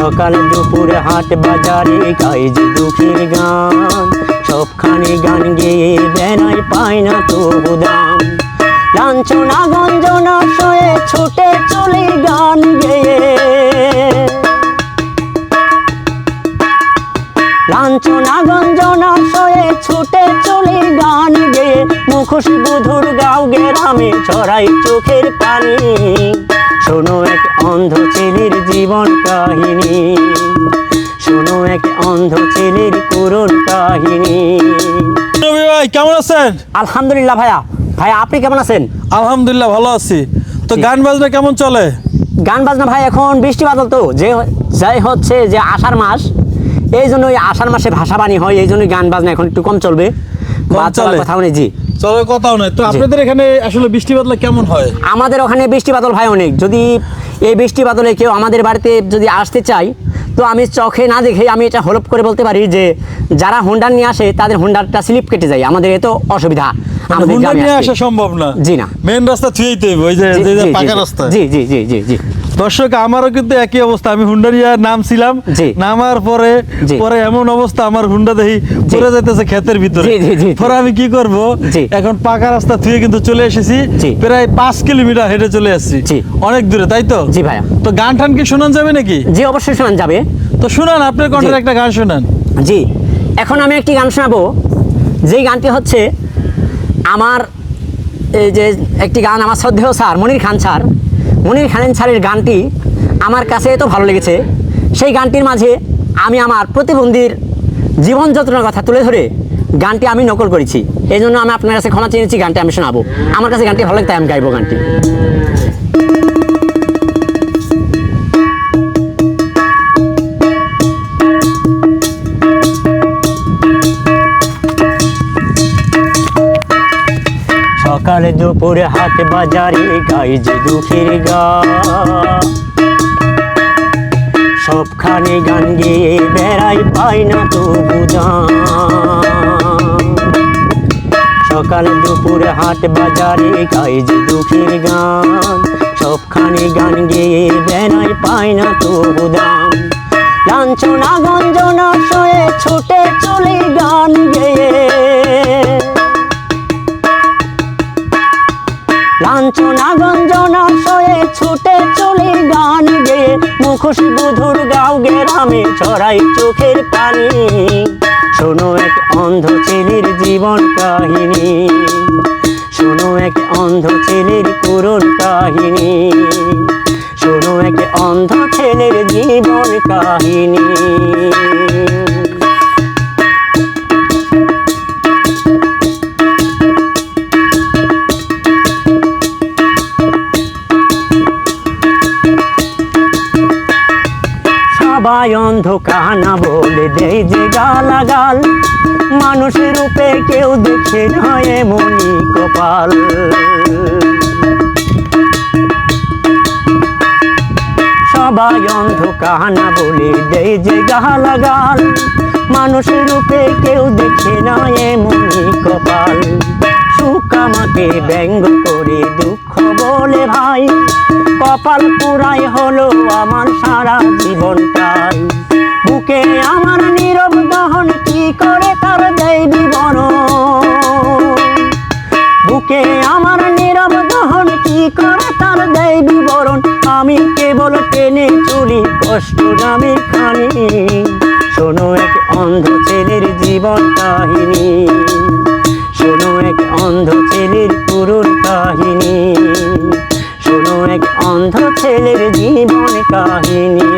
সকাল দুপুরে হাট বাজারে গাই যে দুঃখের গান। সবখানে গান গেয়ে বেড়াই পায় না তবু দাম লাঞ্ছনা গঞ্জনা সয়ে ছুটে চলে গান গেয়ে। লাঞ্ছনা গঞ্জনা সয়ে ছুটে চলে গান গেয়ে। মুখোশ বুধুর গাও গেরামে ছড়াই চোখের পানি। শোনো এক অন্ধ ছেলের জীবন কাহিনী। শোনো এক অন্ধ ছেলের করুণ কাহিনী। রবি ভাই কেমন আছেন? আলহামদুলিল্লাহ ভাইয়া। ভাইয়া আপনি কেমন আছেন? আলহামদুলিল্লাহ ভালো আছি। তো। গান বাজনা কেমন চলে? গান বাজনা ভাই এখন বৃষ্টি বাদল তো। যে যাই হচ্ছে যে আষাঢ় মাস এই জন্য ওই আষাঢ় মাসে ভাষা বাণী হয় এই জন্য গান বাজনা এখন একটু কম চলবে? কথা জি। চলে কথাও নাই। তো আপনাদের এখানে আসলে বৃষ্টি বাদলা কেমন হয়? আমাদের ওখানে বৃষ্টি বাদল ভাই অনেক। যদি এই বৃষ্টি বাদলে কেউ আমাদের বাড়িতে যদি আসতে চায় তো আমি চোখে না দেখে আমি এটা হলপ করে বলতে পারি যে যারা হোন্ডার নিয়ে আসে তাদের হোন্ডারটা স্লিপ কেটে যায়। আমাদের এত অসুবিধা। আমাদের গ্রামে আসা সম্ভব না। জি না। মেন রাস্তা ওই যে জি, পাকা রাস্তা। জি জি জি জি জি। দর্শক আমারও কিন্তু একই অবস্থা। আমি হুন্ডারিয়া নামছিলাম। নামার পরে পরে এমন অবস্থা আমার হুন্ডা দেখি পড়ে যাইতেছে ক্ষেতের ভিতরে। পরে আমি কি করব? এখন পাকা রাস্তা থুয়ে কিন্তু চলে এসেছি। প্রায় পাঁচ কিলোমিটার হেঁটে চলে আসছি। অনেক দূরে তাই তো? জি ভাইয়া। তো গান টান কি শোনান যাবে নাকি? জি অবশ্যই শোনান যাবে। তো শোনান আপনার কণ্ঠের একটা গান শোনান। জি। এখন আমি একটি গান শোনাবো। যেই গানটি হচ্ছে আমার এই যে একটি গান আমার শ্রদ্ধেয় স্যার মনির খান স্যার। মনির খানেন স্যারের গানটি আমার কাছে এত ভালো লেগেছে। সেই গানটির মাঝে আমি আমার প্রতিবন্ধীর জীবন যত্নের কথা তুলে ধরে গানটি আমি নকল করেছি। এই জন্য আমি আপনার কাছে ক্ষমা চেয়েছি গানটি আমি শোনাবো। আমার কাছে গানটি ভালো লাগে, তাই আমি গাইবো গানটি। দুপুরে হাট বাজারে গাই যে দুঃখের গা। সবখানে গান গেয়ে বেড়াই পাই না তো বুঝান সকালে দুপুরে হাট বাজারে গাই যে দুঃখের গান। সবখানে গান গেয়ে বেড়াই পাই না তো বুদাম লাঞ্ছনা, গঞ্জনা সয়ে ছুটে চলে গান লাঞ্ছনা গঞ্জনা সয়ে ছুটে চলে গান গে। মুখোশ বুধুর গাও গেরামে ছড়াই চোখের পানি। শোনো এক অন্ধ ছেলের জীবন কাহিনী। শোনো এক অন্ধ ছেলের করুণ কাহিনী। শোনো এক অন্ধ ছেলের জীবন কাহিনী। সবাই অন্ধ কানা বলে দেয় যে গালাগাল। মানুষের রূপে কেউ দেখে নয় এমনই কপাল। সবাই অন্ধ কানা বলে দেয় যে গালাগাল। মানুষের রূপে কেউ দেখে না এমনই কপাল। সুখ আমাকে ব্যঙ্গ করে দুঃখ বলে ভাই। কপাল পুরাই হলো আমার সারা জীবনটাই। বুকে আমার নীরব দহন কি করে তার দেয় বিবরণ? বুকে আমার নীরব দহন কি করে তার দেয় বিবরণ? আমি কেবল টেনে চলি কষ্ট নামে খানি। শোনো এক অন্ধ ছেলের জীবন কাহিনী। শোনো এক অন্ধ ছেলের করুণ কাহিনী। অন্ধ ছেলের জীবন কাহিনী।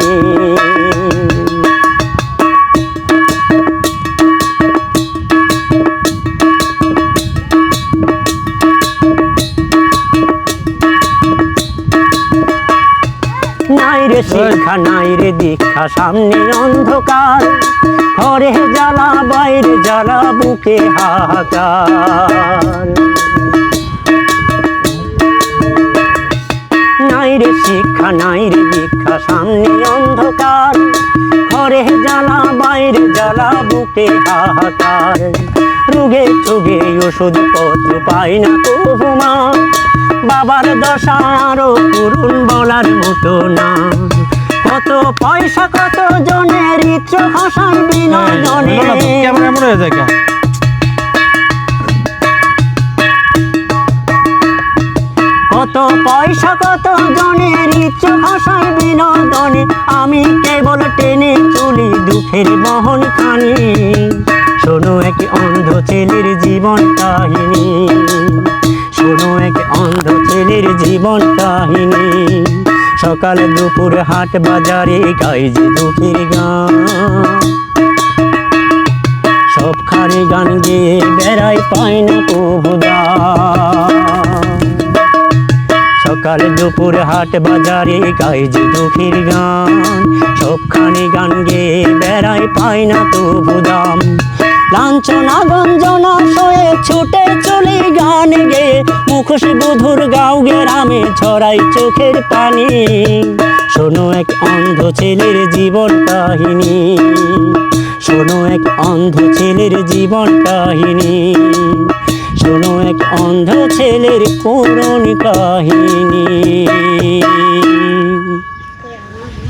নাই রে শিক্ষা, নাই রে দীক্ষা, সামনে অন্ধকার। ঘরে জ্বালা, বাইরে জ্বালা, বুকে হাহাকার। নাই রে শিক্ষা নাই রে দীক্ষা সামনে অন্ধকার। ঘরে জ্বালা বাইরে জ্বালা বুকে হাহাকার। রুগে চুগে ওষুধ পত্র পাই না কুহুমা বাবার দশা আরও করুণ বলার মতো না। কত পয়সা কত জনের ইচ্ছ ভাষায় বিনোদনে। কত পয়সা, কত জনের ইচ্ছ ভাষায় বিনোদনে আমি কেবল টেনে তুলি দুঃখের বহন খানি শোনো এক অন্ধ ছেলের জীবন কাহিনী। শোনো এক অন্ধ ছেলের জীবন কাহিনী। সকাল দুপুর হাট বাজারে গাই যে দুঃখের গান। সবখানে গান গেয়ে বেড়াই পায় না কবুদা সকাল দুপুর হাট বাজারে গাই যে দুঃখের গান। সবখানে গান গেয়ে বেড়াই পায় না তবু দাম। লাঞ্ছনা গঞ্জনা সয়ে ছুটে চলে গান গেয়ে মুখোশ বধুর গাও গ্রামে ছড়াই চোখের পানি। শোনো এক অন্ধ ছেলের জীবন কাহিনী। শোনো এক অন্ধ ছেলের জীবন কাহিনী। শোনো এক অন্ধ ছেলের করুণ কাহিনী।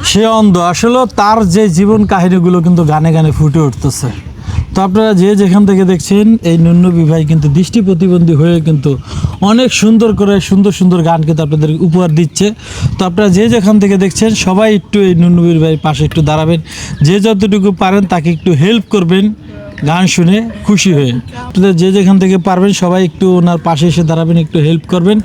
সে অন্ধ, আসলে তার যে জীবন কাহিনীগুলো কিন্তু গানে গানে ফুটে উঠতেছে। তো আপনারা যে যেখান থেকে দেখছেন, এই নুন্নবী ভাই কিন্তু দৃষ্টি প্রতিবন্ধী হয়ে কিন্তু অনেক সুন্দর করে সুন্দর সুন্দর গান কিন্তু আপনাদের উপহার দিচ্ছে। তো আপনারা যে যেখান থেকে দেখছেন, সবাই একটু এই নুন্নবীর ভাই পাশে একটু দাঁড়াবেন। যে যতটুকু পারেন তাকে একটু হেল্প করবেন। গান শুনে খুশি হয়ে। যে যেখান থেকে পারবেন সবাই একটু ওনার পাশে এসে দাঁড়াবেন, একটু হেল্প করবেন।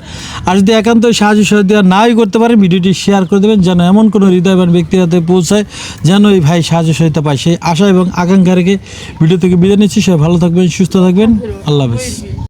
আর যদি একান্ত সাহায্য সহযোগিতা নাই করতে পারেন, ভিডিওটি শেয়ার করে দেবেন, যেন এমন কোনো হৃদয়বান ব্যক্তির হাতে পৌঁছায়, যেন এই ভাই সাহায্য সহযোগিতা পায়। সেই আশা এবং আকাঙ্ক্ষা রেখে ভিডিও থেকে বিদায় নিচ্ছি। সবাই ভালো থাকবেন, সুস্থ থাকবেন। আল্লাহ হাফিজ।